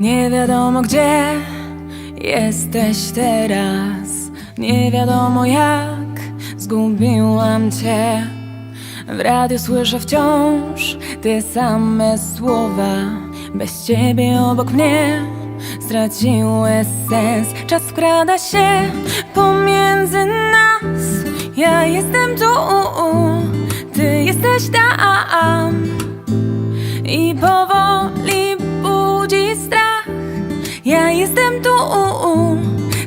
Nie wiadomo gdzie jesteś teraz, nie wiadomo jak zgubiłam cię. W radiu słyszę wciąż te same słowa. Bez ciebie obok mnie straciły sens. Czas wkrada się pomiędzy nas. Ja jestem tu, ty jesteś tam. I powoli Ja jestem tu,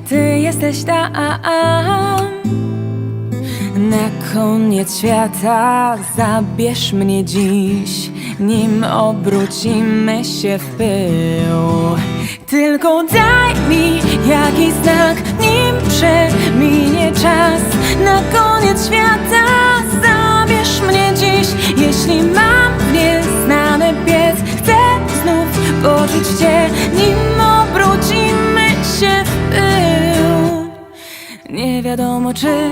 ty jesteś tam. Na koniec świata zabierz mnie dziś, nim obrócimy się w pył. Tylko daj mi jakiś znak, nim przeminie czas. Na koniec świata zabierz mnie dziś, jeśli mam nieznany biec. Chcę znów poczuć Cię, nim Nie wiadomo czy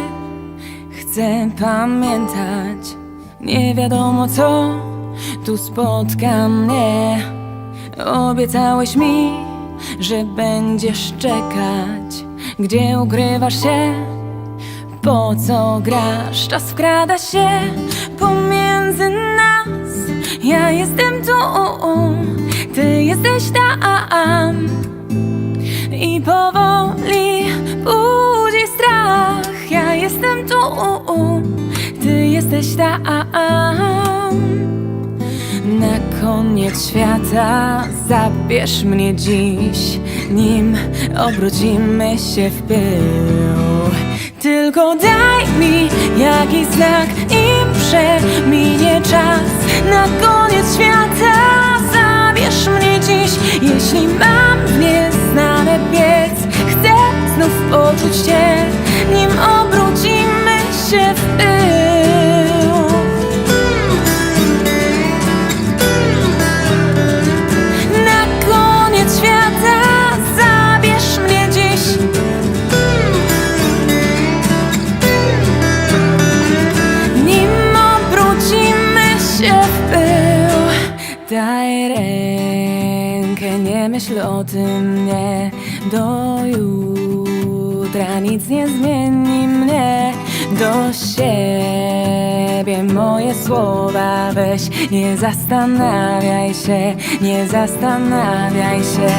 Chcę pamiętać, nie wiadomo co tu spotka mnie. Obiecałeś mi, że będziesz czekać, gdzie ukrywasz się, po co grasz. Czas wkrada się pomiędzy nas. Ja jestem tu, ty jesteś tam. I powoli jestem tu, ty jesteś tam. Na koniec świata zabierz mnie dziś Nim obrócimy się w pył. Tylko daj mi jakiś znak Im przeminie czas. Na koniec świata zabierz mnie dziś Jeśli mam nieznane biec Chcę znów poczuć Cię Daj rękę, nie myśl o tym, nie. Do jutra nic nie zmieni mnie. Do siebie moje słowa weź. Nie zastanawiaj się, nie zastanawiaj się.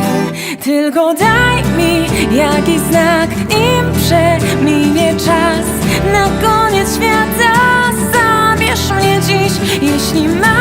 Tylko daj mi jakiś znak, im przeminie czas. Na koniec świata zabierz mnie dziś. Jeśli mam